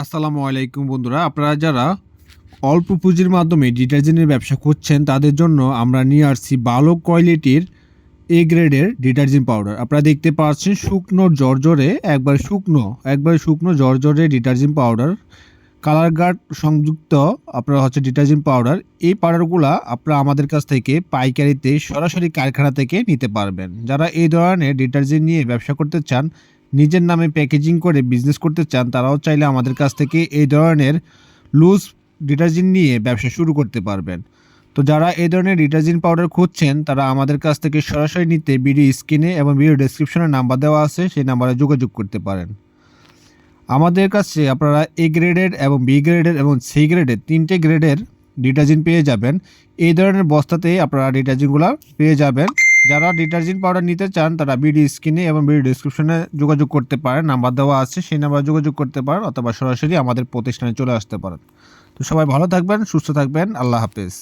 আসসালামু আলাইকুম বন্ধুরা। আপনারা যারা অল্প পুঁজির মাধ্যমে ডিটারজেন্টের ব্যবসা করছেন, তাদের জন্য আমরা নিয়ে আসছি ভালো কোয়ালিটির এ গ্রেডের ডিটারজেন্ট পাউডার। আপনারা দেখতে পাচ্ছেন শুকনো জর্জরে, একবার শুকনো একবার শুকনো জর্জরে ডিটারজেন্ট পাউডার। কালার গার্ড সংযুক্ত আপনার হচ্ছে ডিটারজেন্ট পাউডার। এই পাউডারগুলো আপনারা আমাদের কাছ থেকে পাইকারিতে, সরাসরি কারখানা থেকে নিতে পারবেন। যারা এই ধরনের ডিটারজেন্ট নিয়ে ব্যবসা করতে চান নিজের নামে প্যাকেজিং করে বিজনেস করতে চান, তারাও চাইলে আমাদের কাছ থেকে এই ধরনের লুজ ডিটারজেন্ট নিয়ে ব্যবসা শুরু করতে পারবেন। তো যারা এই ধরনের ডিটারজেন্ট পাউডার খুঁজছেন, তারা আমাদের কাছ থেকে সরাসরি নিতে ভিডিও স্ক্রিনে এবং ভিডিও ডেসক্রিপশনে নাম্বার দেওয়া আছে, সেই নাম্বারে যোগাযোগ করতে পারেন। আমাদের কাছে আপনারা এ গ্রেডের এবং বি গ্রেডের এবং সি গ্রেডের তিনটে গ্রেডের ডিটারজেন্ট পেয়ে যাবেন। এই ধরনের বস্তাতেই আপনারা ডিটারজেন্টগুলো পেয়ে যাবেন। যারা ডিটারজেন্ট পাউডার নিতে চান, তারা বিডি স্ক্রিনে এবং বিডি ডিসক্রিপশনে যোগাযোগ করতে পারেন। নাম্বার দেওয়া আছে, সেই নাম্বারে যোগাযোগ করতে পারেন অথবা সরাসরি আমাদের প্রতিষ্ঠানে চলে আসতে পারেন। তো সবাই ভালো থাকবেন, সুস্থ থাকবেন। আল্লাহ হাফেজ।